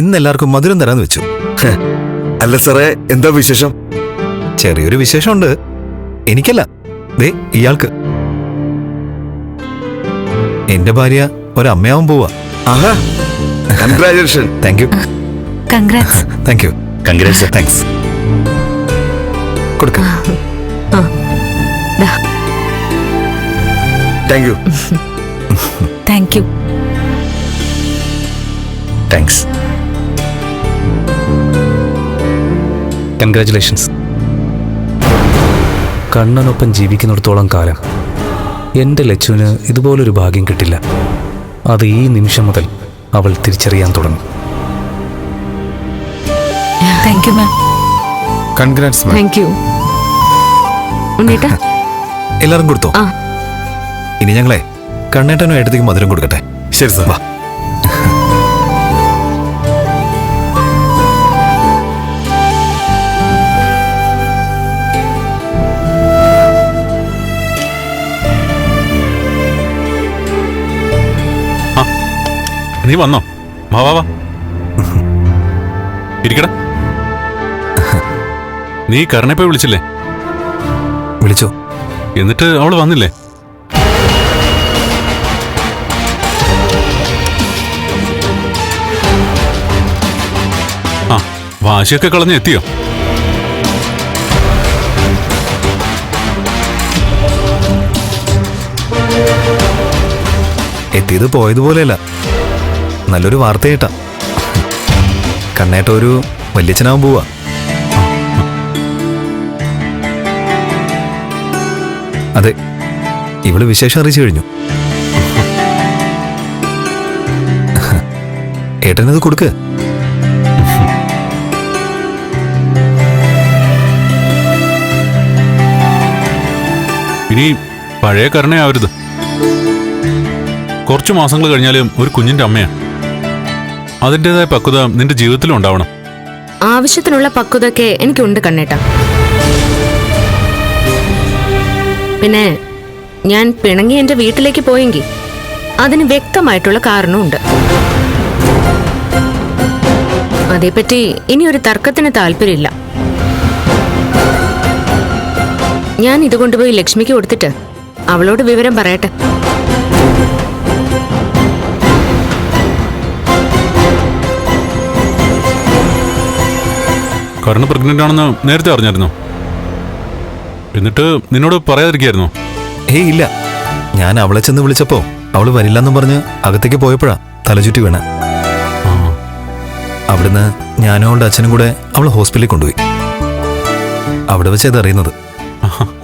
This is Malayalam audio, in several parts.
ഇന്ന് എല്ലാവർക്കും മധുരം തരാന്ന് വെച്ചു. അല്ല സാറേ എന്താ വിശേഷം? ചെറിയൊരു വിശേഷമുണ്ട്. എനിക്കല്ല. ദേ ഇയാൾക്ക്. എന്റെ ഭാര്യ ഒരമ്മയാവും പോവാ. Congratulation thank you congrats thank you congratulation thanks കൊടുക്ക. Thank you thank you thanks congratulations കണ്ണനൊപ്പം ജീവിക്കുന്നിടത്തോളം കാലം എന്റെ ലച്ചുവിന് ഇതുപോലൊരു ഭാഗ്യം കിട്ടില്ല. അത് ഈ നിമിഷം മുതൽ അവൾ തിരിച്ചറിയാൻ തുടങ്ങി. Thank you ma'am congrats ma'am thank you ഉണ്ണീട്ടാ എല്ലാരും കൊടുത്തോ? ആ. ഇനി ഞങ്ങളെ കണ്ണേട്ടനും ഏട്ടത്തേക്ക് മധുരം കൊടുക്കട്ടെ. ശരി സാർ വാ. നീ വന്നോ? വാ വാ വാ. ഇരിക്കട. നീ കരുണപ്പോ വിളിച്ചില്ലേ? വിളിച്ചോ? എന്നിട്ട് അവൾ വന്നില്ലേ? ആ വാശിയൊക്കെ കളഞ്ഞ് എത്തിയോ? എത്തിയത് പോയതുപോലെയല്ല. നല്ലൊരു വാർത്ത കേട്ടാ. കണ്ണേട്ട ഒരു വല്യച്ഛനാവും പോവാ. അതെ ഇവൾ വിശേഷം അറിയിച്ചു കഴിഞ്ഞു. ഏട്ടനത് കൊടുക്ക്. ഇനി പഴയ കരുണയാവരുത്. കുറച്ചു മാസങ്ങൾ കഴിഞ്ഞാലും ഒരു കുഞ്ഞിന്റെ അമ്മയാണ്. അതിന്റെതായ പക്വത നിന്റെ ജീവിതത്തിലും ഉണ്ടാവണം. ആവശ്യത്തിനുള്ള പക്വതൊക്കെ എനിക്കുണ്ട് കണ്ണേട്ട. പിന്നെ ഞാൻ പിണങ്ങി എന്റെ വീട്ടിലേക്ക് പോയെങ്കിൽ അതിന് വ്യക്തമായിട്ടുള്ള കാരണമുണ്ട് അതേപ്പറ്റി ഇനി ഒരു തർക്കത്തിന് താല്പര്യമില്ല. ഞാൻ ഇത് കൊണ്ടുപോയി ലക്ഷ്മിക്ക് കൊടുത്തിട്ട് അവളോട് വിവരം പറയട്ടെ. കരുണ പ്രഗ്നന്റ് ആണെന്ന് നേരത്തെ അറിഞ്ഞിരുന്നു എന്നിട്ട് നിന്നോട് പറയാതിരിക്കായിരുന്നു? ഏയ് ഇല്ല. ഞാൻ അവളെ ചെന്ന് വിളിച്ചപ്പോ അവൾ വരില്ലെന്നും പറഞ്ഞ് അകത്തേക്ക് പോയപ്പോഴാ തലചുറ്റി വീണ. അവിടുന്ന് ഞാനും അവളുടെ അച്ഛനും കൂടെ അവളെ ഹോസ്പിറ്റലിൽ കൊണ്ടുപോയി. അവിടെ വെച്ച് അറിയുന്നത്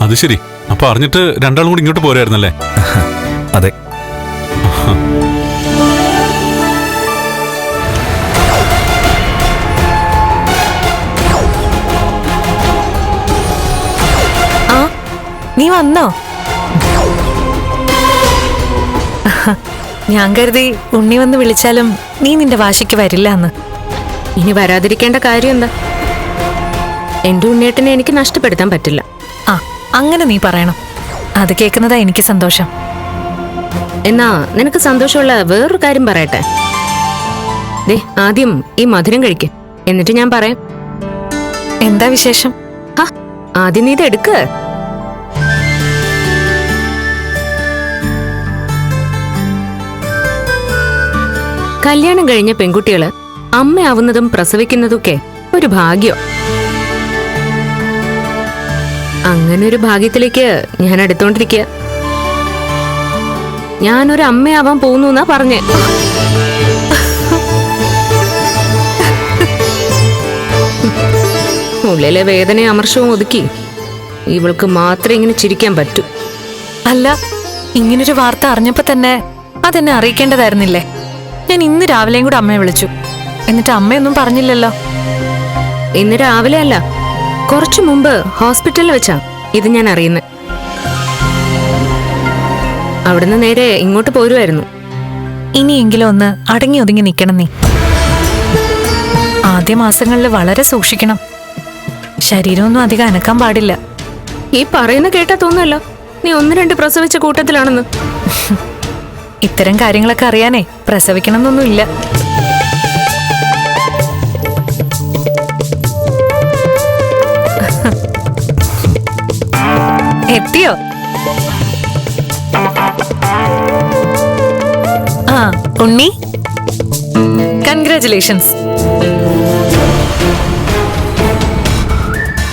അത് ശരി. അപ്പൊ അറിഞ്ഞിട്ട് രണ്ടാളും കൂടി ഇങ്ങോട്ട് പോരായിരുന്നല്ലേ? അതെ. നീ വന്നോ? ഞാൻ കരുതി ഉണ്ണി വന്ന് വിളിച്ചാലും നീ നിന്റെ വാശിക്ക് വരില്ല എന്ന്. ഇനി വരാതിരിക്കേണ്ട കാര്യം എന്താ? എന്റെ ഉണ്ണിയേട്ടനെ എനിക്ക് നഷ്ടപ്പെടുത്താൻ പറ്റില്ല. ആ അങ്ങനെ നീ പറയണം. അത് കേൾക്കുന്നതാ എനിക്ക് സന്തോഷം. എന്നാ നിനക്ക് സന്തോഷമുള്ള വേറൊരു കാര്യം പറയട്ടെ. ദേ ആദ്യം ഈ മധുരം കഴിക്ക്. എന്നിട്ട് ഞാൻ പറയാം. എന്താ വിശേഷം? ആദ്യം നീ ഇത് എടുക്ക്. കല്യാണം കഴിഞ്ഞ പെൺകുട്ടികൾ അമ്മയാവുന്നതും പ്രസവിക്കുന്നതൊക്കെ ഒരു ഭാഗ്യം. അങ്ങനെ ഒരു ഭാഗ്യത്തിലേക്ക് ഞാൻ എടുത്തോണ്ടിരിക്കുക ഞാനൊരു അമ്മയാവാൻ പോകുന്നു എന്നാ പറഞ്ഞേ. ഉള്ളിലെ വേദനയും അമർഷവും ഒതുക്കി ഇവൾക്ക് മാത്രമേ ഇങ്ങനെ ചിരിക്കാൻ പറ്റൂ. അല്ല ഇങ്ങനൊരു വാർത്ത അറിഞ്ഞപ്പോ തന്നെ അതെന്നെ അറിയിക്കേണ്ടതായിരുന്നില്ലേ? ഞാൻ ഇന്ന് രാവിലെയും കൂടെ അമ്മയെ വിളിച്ചു. എന്നിട്ട് അമ്മയൊന്നും പറഞ്ഞില്ലല്ലോ. ഇന്ന് രാവിലെ അല്ല. കുറച്ചു മുമ്പ് ഹോസ്പിറ്റലിൽ വെച്ചാ. ഇത് ഞാൻ അറിയുന്നത് അവിടുന്ന് നേരെ ഇങ്ങോട്ട് പോരുമായിരുന്നു ഇനിയെങ്കിലും ഒന്ന് അടങ്ങി ഒതുങ്ങി നിൽക്കണം നീ. ആദ്യ മാസങ്ങളിൽ വളരെ സൂക്ഷിക്കണം. ശരീരമൊന്നും അധികം അനക്കാൻ പാടില്ല. ഈ പറയുന്ന കേട്ടാ തോന്നുമല്ലോ നീ ഒന്ന് രണ്ട് പ്രസവിച്ച കൂട്ടത്തിലാണെന്ന്. ഇത്തരം കാര്യങ്ങളൊക്കെ അറിയാനേ പ്രസവിക്കണമെന്നൊന്നുമില്ല. എത്തിയോ? ആ ഉണ്ണി. കൺഗ്രാചുലേഷൻസ്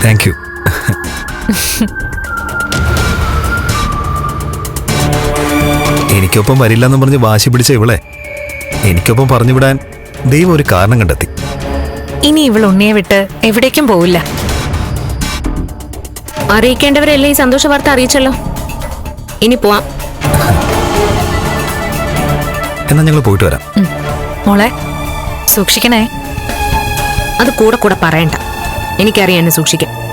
താങ്ക് യു എനിക്കൊപ്പം വരില്ല എന്ന് പറഞ്ഞ് വാശി പിടിച്ച ഇവളെ എനിക്കൊപ്പം പറഞ്ഞു വിടാൻ ദൈവം ഒരു കാരണം കണ്ടെത്തി. ഇനി ഇവൾ ഉണ്ണിയെ വിട്ട് എവിടേക്കും പോവില്ല. അറിയിക്കേണ്ടവരെല്ലാം ഈ സന്തോഷ വാർത്ത അറിയിച്ചല്ലോ. ഇനി പോവാം. എന്നാ ഞങ്ങൾ പോയിട്ട് വരാം. ഉം. മോളെ സൂക്ഷിക്കണേ. അത് കൂടെ കൂടെ പറയണ്ട. എനിക്കറിയാം എന്നെ സൂക്ഷിക്കാൻ.